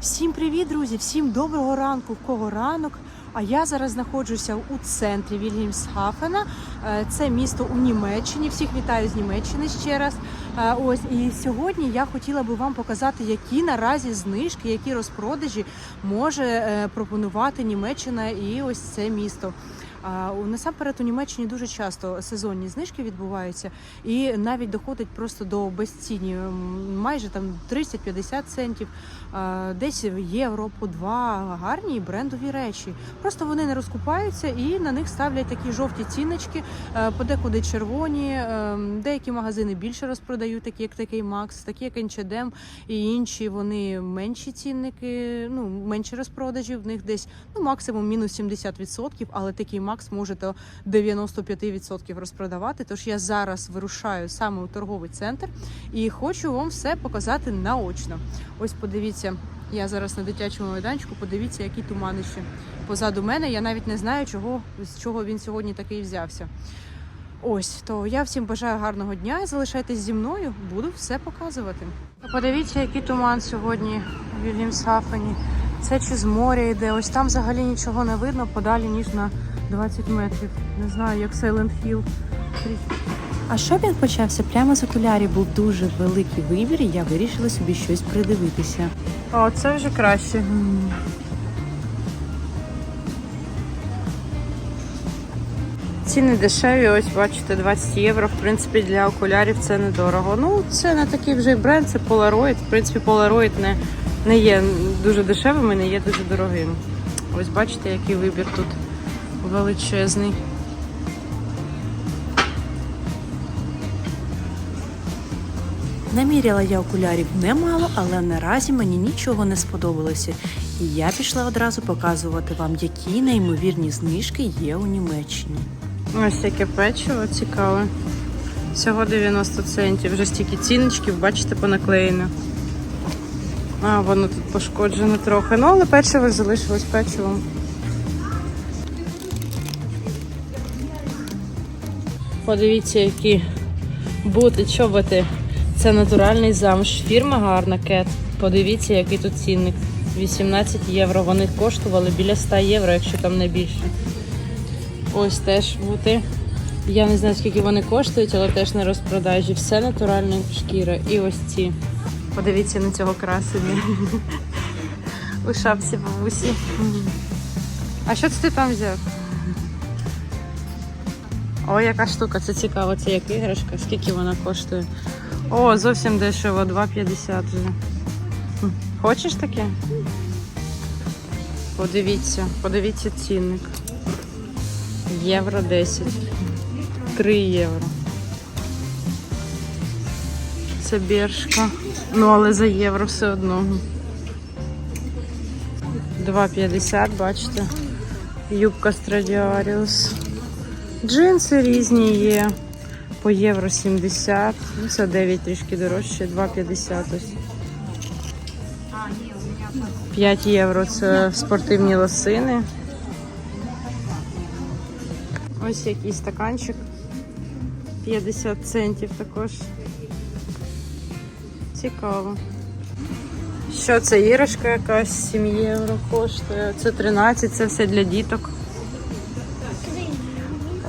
Всім привіт, друзі! Всім доброго ранку, в кого ранок. А я зараз знаходжуся у центрі Вільгельмсхафена. Е, Це місто у Німеччині. Всіх вітаю з Німеччини ще раз. Е, Ось і сьогодні я хотіла би вам показати, які наразі знижки, які розпродажі може е, пропонувати Німеччина і ось це місто. Насамперед у Німеччині дуже часто сезонні знижки відбуваються, і навіть доходить просто до безцінні, майже там 30-50 центів, десь євро по два гарні брендові речі. Просто вони не розкупаються і на них ставлять такі жовті ціночки, е, подекуди червоні. е, Деякі магазини більше розпродають, такі як такий Макс, такі як H&M і інші. Вони менші цінники, ну менші розпродажі. В них десь ну максимум мінус 70%, але такий Макс може до 95% розпродавати. Тож я зараз вирушаю саме у торговий центр і хочу вам все показати наочно. Ось подивіться, я зараз на дитячому майданчику. Подивіться, які туманищі позаду мене. Я навіть не знаю, чого з чого він сьогодні такий взявся. Ось то я всім бажаю гарного дня. Залишайтесь зі мною, буду все показувати. Подивіться, який туман сьогодні в Вільямсхафені. Це чи з моря йде. Ось там взагалі нічого не видно подалі, ніж на 20 метрів. Не знаю, як Silent Hill. А шопінг почався прямо з окулярів. Був дуже великий вибір, і я вирішила собі щось придивитися. О, це вже краще. Ціни дешеві, ось бачите, 20 євро. В принципі, для окулярів це недорого. Ну, це не такий вже бренд, це Polaroid. В принципі, Polaroid не, не є дуже дешевим і не є дуже дорогим. Ось бачите, який вибір тут величезний. Наміряла я окулярів немало, але наразі мені нічого не сподобалося. І я пішла одразу показувати вам, які неймовірні знижки є у Німеччині. Ось яке печиво цікаве. Всього 90 центів. Вже стільки ціночків, бачите, понаклеєно. А, воно тут пошкоджено трохи. Ну, але печиво залишилось печивом. Подивіться, які бути, чоботи. Це натуральний замш. Фірма гарна кет. Подивіться, який тут цінник. 18 євро. Вони коштували біля 100 євро, якщо там не більше. Ось теж бути. Я не знаю, скільки вони коштують, але теж на розпродажі. Все натуральна шкіра. І ось ці. Подивіться на цього красення. У шапці бабусі. А що це ти там взяв? О, яка штука, це цікаво, це як іграшка. Скільки вона коштує? О, зовсім дешево, 2,50 вже. Хочеш таке? Подивіться, подивіться цінник. Євро 10. 3 євро. Це біршка. Ну, але за євро все одно. 2,50, бачите. Юбка Stradivarius. Джинси різні є. По євро 70. Ну, це 9 трішки дорожче, 2,50 ось. 5 євро це спортивні лосини. Ось який стаканчик. 50 центів також. Цікаво. Що це іграшка якась 7 євро коштує. Це 13, це все для діток.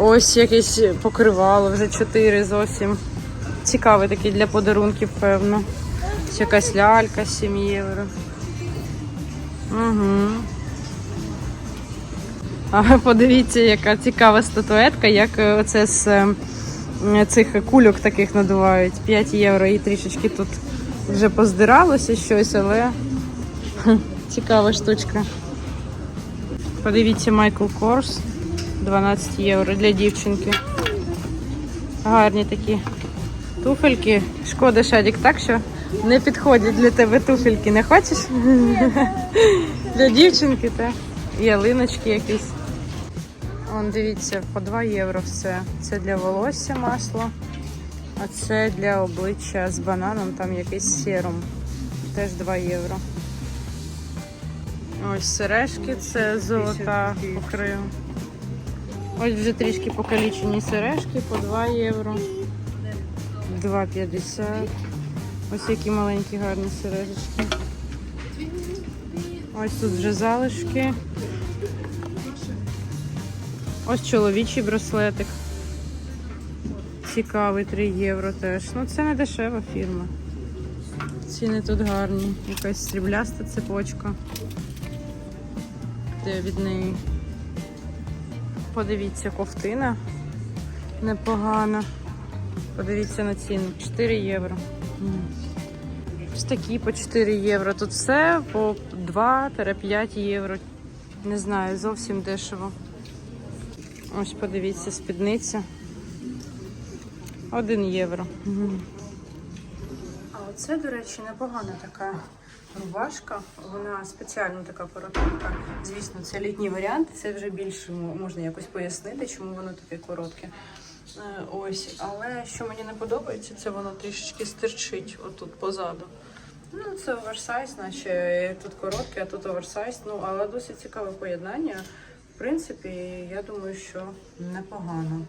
Ось якесь покривало, вже 4 зовсім. Цікавий такий для подарунків, певно. Ось якась лялька 7 євро. Угу. А подивіться, яка цікава статуетка, як е, оце з е, цих кульок таких надувають. 5 євро і трішечки тут вже поздиралося щось, але цікава штучка. Подивіться Майкл Корс. 12 євро для дівчинки. Гарні такі туфельки. Шкода Шадік, так що не підходять для тебе туфельки. Не хочеш? Для дівчинки, так. Ялиночки якісь. Вон, дивіться, по 2 євро все. Це для волосся масло, а це для обличчя з бананом, там якийсь серум. Теж 2 євро. Ось сережки, це золота покрив. Ось вже трішки покалічені сережки по 2 євро. 2,50. Ось які маленькі гарні сережечки. Ось тут вже залишки. Ось чоловічий браслетик. Цікавий 3 євро теж. Ну це не дешева фірма. Ціни тут гарні. Якась срібляста цепочка. Де від неї. Подивіться, ковтина непогана. Подивіться на ціну. 4 євро. Ось такі по 4 євро. Тут все по 2-5 євро. Не знаю, зовсім дешево. Ось подивіться, спідниця. 1 євро. А оце, до речі, непогана така рубашка. Вона спеціально така коротка. Звісно, це літній варіант. Це вже більше можна якось пояснити, чому воно таке коротке. Е, Ось, але що мені не подобається, це воно трішечки стирчить отут позаду. Ну, це оверсайз, наче тут коротке, а тут оверсайз. Ну, але досить цікаве поєднання. В принципі, я думаю, що непогано.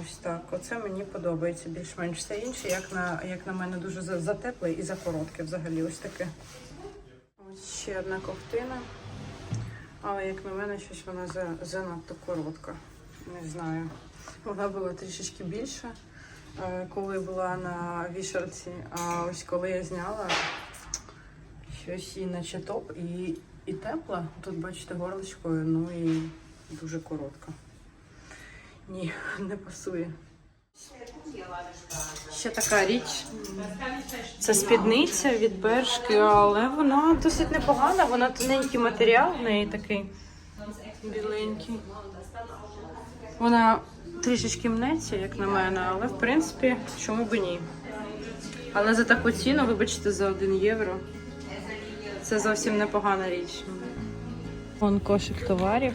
Ось так. Оце мені подобається більш-менш все інше, як на, як на мене, дуже затепле і закоротке взагалі. Ось таке. Ось ще одна ковтина. Але як на мене, щось вона за, занадто коротка. Не знаю. Вона була трішечки більша, е, коли була на вішерці. А ось коли я зняла щось і наче топ, і, і тепла. Тут, бачите, горлочкою, ну і дуже коротка. Ні, не пасує. Ще така річ. Це спідниця від бершки, але вона досить непогана. Вона тоненький матеріал в неї такий біленький. Вона трішечки мнеться, як на мене, але в принципі, чому б ні. Але за таку ціну, вибачте, за 1 євро. Це зовсім непогана річ. Вон кошик товарів.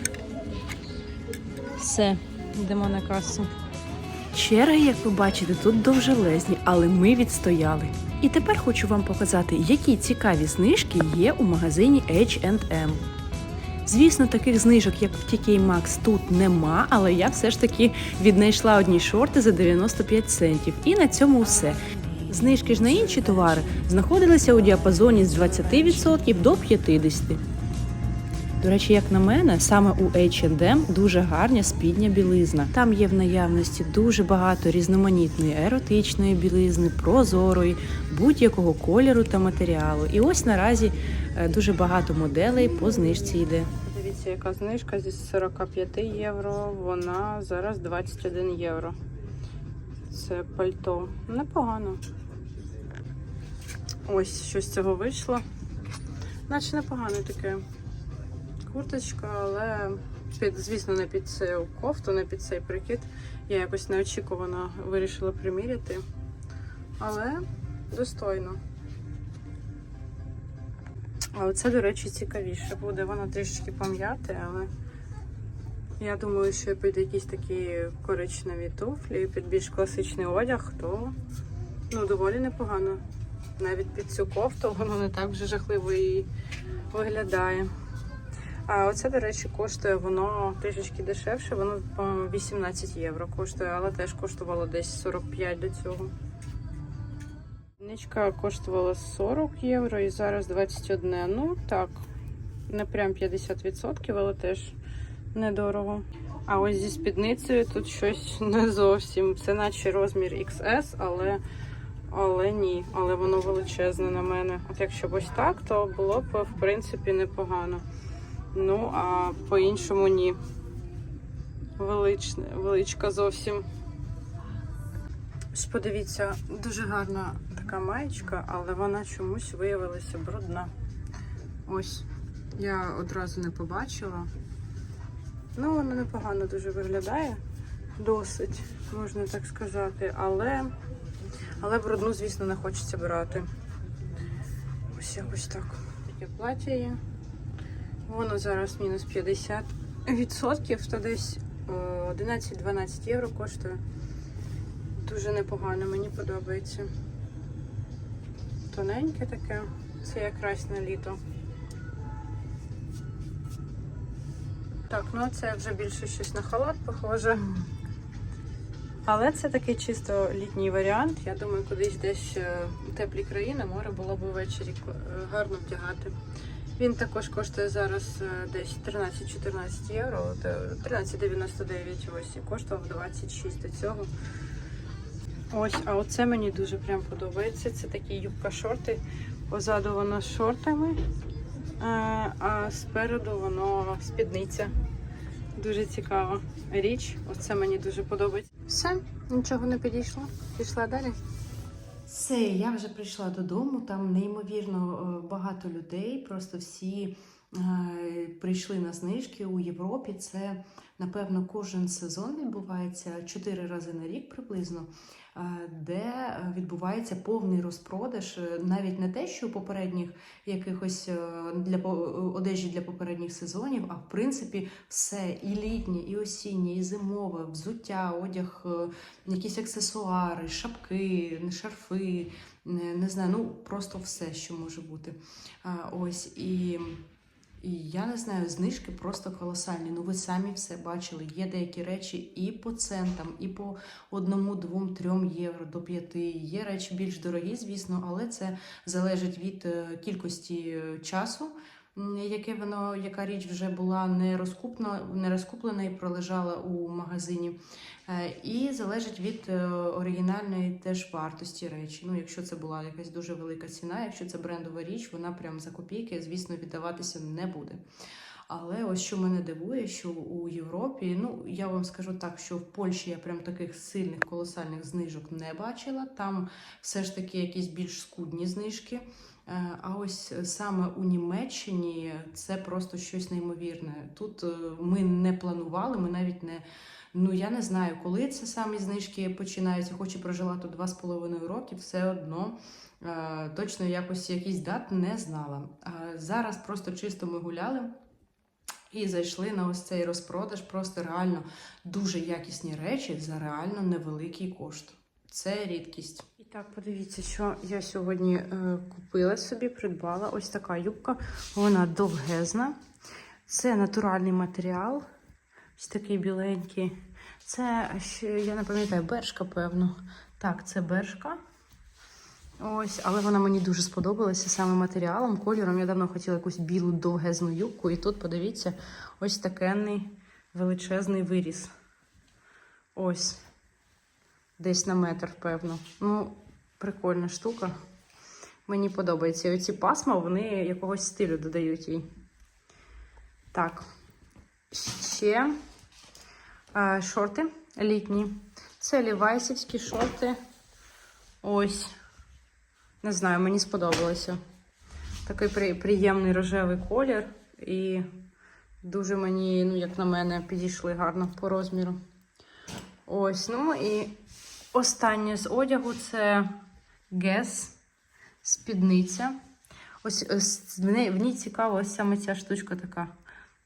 Все, йдемо на касу. Черги, як ви бачите, тут довжелезні, але ми відстояли. І тепер хочу вам показати, які цікаві знижки є у магазині H&M. Звісно, таких знижок, як в TK Maxx, тут нема, але я все ж таки віднайшла одні шорти за 95 центів. І на цьому все. Знижки ж на інші товари знаходилися у діапазоні з 20% до 50%. До речі, як на мене, саме у H&M дуже гарна спідня білизна. Там є в наявності дуже багато різноманітної еротичної білизни, прозорої, будь-якого кольору та матеріалу. І ось наразі е, дуже багато моделей по знижці йде. Дивіться, яка знижка зі 45 євро, вона зараз 21 євро. Це пальто. Непогано. Ось що з цього вийшло. Наче непогане таке. Курточка, але під, звісно, не під цю кофту, не під цей прикид. Я якось неочікувано вирішила приміряти. Але достойно. А оце, до речі, цікавіше буде. Воно трішечки пом'яте, але я думаю, що під якісь такі коричневі туфлі, під більш класичний одяг, то ну, доволі непогано. Навіть під цю кофту воно не так вже жахливо і виглядає. А оце, до речі, коштує воно трішечки дешевше, воно по 18 євро коштує, але теж коштувало десь 45 до цього. Ничка коштувала 40 євро і зараз 21. Ну так, не прям 50%, але теж недорого. А ось зі спідницею тут щось не зовсім. Це наче розмір XS, але, але ні. Але воно величезне на мене. От якщо б ось так, то було б в принципі непогано. Ну, а по-іншому ні. Величне, величка зовсім. Ось подивіться, дуже гарна така маєчка, але вона чомусь виявилася брудна. Ось, я одразу не побачила. Ну, вона непогано дуже виглядає. Досить, можна так сказати, але, але брудну, звісно, не хочеться брати. Ось якось так. Таке плаття є. Воно зараз мінус 50%, то десь е, 11-12 євро коштує. Дуже непогано, мені подобається. Тоненьке таке, це якраз на літо. Так, ну це вже більше щось на халат похоже. Але це такий чисто літній варіант. Я думаю, кудись десь е, у теплі країни море було б ввечері е, гарно вдягати. Він також коштує зараз е, десь 13-14 євро, от, е, 13,99 ось і коштував 26 до цього. Ось, а оце мені дуже прям подобається. Це такі юбка-шорти. Позаду воно з шортами, е, а спереду воно спідниця. Дуже цікава річ. Оце мені дуже подобається. Все, нічого не підійшло. Пішла далі. Все, я вже прийшла додому. Там неймовірно е, багато людей. Просто всі прийшли на знижки у Європі. Це напевно кожен сезон відбувається чотири рази на рік приблизно. е, Де відбувається повний розпродаж, Е, навіть не те, що попередніх якихось е, для одежі для попередніх сезонів, а в принципі все і літнє, і осіннє, і зимове, взуття, одяг, е, якісь аксесуари, шапки, шарфи, не, не знаю, ну просто все, що може бути. А, ось і. І я не знаю, знижки просто колосальні. Ну ви самі все бачили. Є деякі речі і по центам, і по одному, двом, трьом євро до п'яти. Є речі більш дорогі, звісно, але це залежить від е, кількості е, часу, яке воно, яка річ вже була не розкупна, не розкуплена і пролежала у магазині. Е, І залежить від е, оригінальної теж вартості речі. Ну, якщо це була якась дуже велика ціна, якщо це брендова річ, вона прям за копійки, звісно, віддаватися не буде. Але ось що мене дивує, що у Європі, ну я вам скажу так, що в Польщі я прям таких сильних колосальних знижок не бачила. Там все ж таки якісь більш скудні знижки. Е, А ось саме у Німеччині це просто щось неймовірне. Тут е, ми не планували, ми навіть не. Ну я не знаю, коли це самі знижки починаються. Хоч і прожила тут два з половиною роки, все одно е, точно якось якийсь дат не знала. Зараз просто чисто ми гуляли. І зайшли на ось цей розпродаж. Просто реально дуже якісні речі за реально невеликий кошт. Це рідкість. Так, подивіться, що я сьогодні е, купила собі, придбала ось така юбка. Вона довгезна. Це натуральний матеріал. Ось такий біленький. Це я не пам'ятаю, бершка, певно. Так, це бершка. Ось, але вона мені дуже сподобалася саме матеріалом, кольором. Я давно хотіла якусь білу довгезну юбку. І тут, подивіться, ось такенний величезний виріс. Ось. Десь на метр, певно. Ну, прикольна штука. Мені подобається. І оці пасма, вони якогось стилю додають їй. Так. Ще а, шорти літні. Це лівайсівські шорти. Ось. Не знаю, мені сподобалося. Такий при, приємний рожевий колір. І дуже мені, ну, як на мене, підійшли гарно по розміру. Ось, ну і останнє з одягу це Guess спідниця. Ось, ось в ній, цікава ось саме ця штучка така.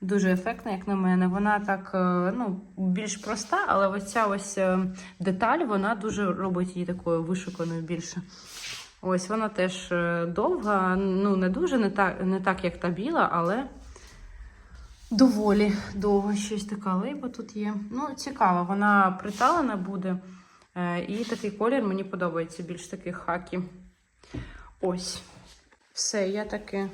Дуже ефектна, як на мене. Вона так е, ну, більш проста, але ось ця ось е, деталь вона дуже робить її такою вишуканою більше. Ось вона теж е, довга, ну не дуже, не так, не так як та біла, але доволі довго щось така лейба тут є. Ну, цікаво, вона приталена буде. Е, І такий колір мені подобається, більш такий хакі. Ось. Все, я таки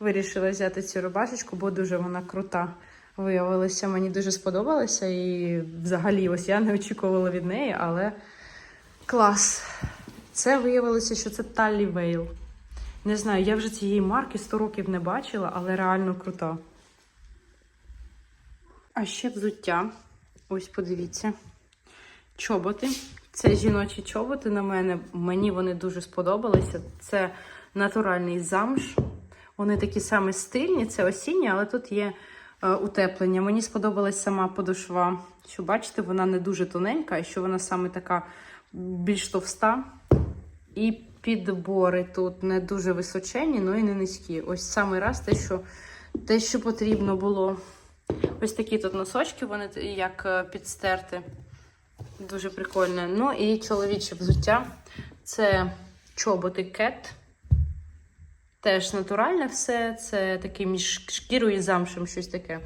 вирішила взяти цю рубашечку, бо дуже вона крута виявилася. Мені дуже сподобалася. І взагалі, ось я не очікувала від неї, але клас. Це виявилося, що це Таллі Вейл. Не знаю, я вже цієї марки 100 років не бачила, але реально крута. А ще взуття. Ось подивіться. Чоботи. Це жіночі чоботи на мене. Мені вони дуже сподобалися. Це натуральний замш. Вони такі самі стильні, це осінні, але тут є е, утеплення. Мені сподобалась сама подошва. Що бачите, вона не дуже тоненька, а що вона саме така більш товста. І підбори тут не дуже височені, ну і не низькі. Ось саме раз те, що, те, що потрібно було. Ось такі тут носочки, вони як е, підстерти. Дуже прикольне. Ну і чоловіче взуття. Це чоботи кет. Теж натуральне все. Це таке між шкірою і замшем щось таке.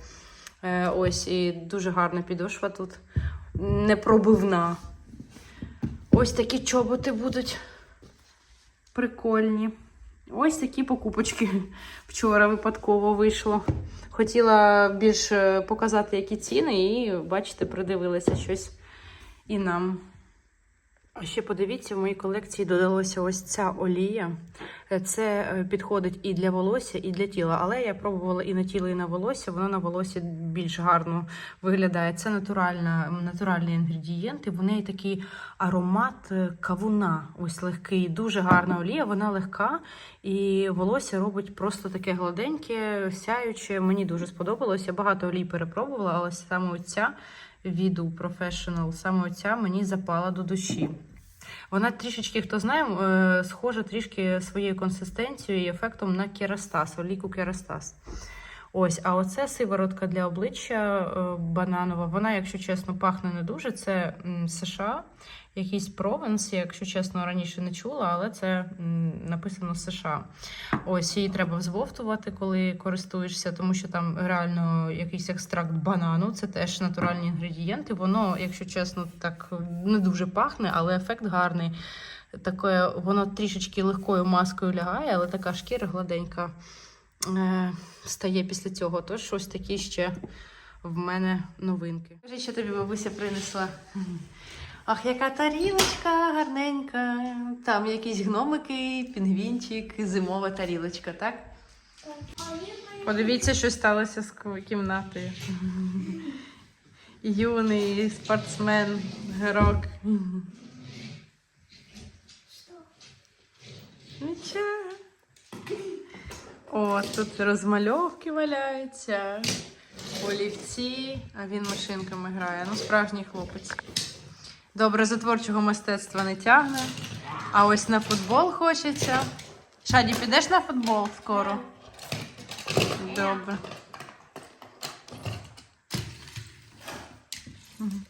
Е, ось, і дуже гарна підошва тут. Непробивна. Ось такі чоботи будуть прикольні. Ось такі покупочки вчора випадково вийшло. Хотіла більш е, показати, які ціни, і бачите, придивилася щось і нам. Ще подивіться, в моїй колекції додалася ось ця олія. Е, Це е, підходить і для волосся, і для тіла. Але я пробувала і на тіло, і на волосся. Воно на волосся більш гарно виглядає. Це натуральна, натуральні інгредієнти. В неї такий аромат е, кавуна. Ось легкий, дуже гарна олія. Вона легка, і волосся робить просто таке гладеньке, сяюче. Мені дуже сподобалось. Я багато олій перепробувала, але саме віду Professional, саме оця мені запала до душі. Вона трішечки, хто знає, е, схожа трішки своєю консистенцією і ефектом на керастас, оліку керастас. Ось, а оце сиворотка для обличчя е, бананова. Вона, якщо чесно, пахне не дуже. Це США, якийсь Провенс, якщо чесно, раніше не чула, але це написано США. Ось її треба взвовтувати, коли користуєшся, тому що там реально якийсь екстракт банану, це теж натуральні інгредієнти. Воно, якщо чесно, так не дуже пахне, але ефект гарний. Таке, воно трішечки легкою маскою лягає, але така шкіра гладенька стає після цього. Тож щось такі ще в мене новинки. Скажи, що тобі бабуся принесла. Ах, яка тарілочка гарненька. Там якісь гномики, пінгвінчик, зимова тарілочка, так? Подивіться, що сталося з кімнатою. Юний спортсмен, герок. Нічого. О, тут розмальовки валяються, олівці, а він машинками грає. Ну, справжній хлопець. Добре, за творчого мистецтва не тягне. А ось на футбол хочеться. Шаді, підеш на футбол скоро? Добре. Мгм.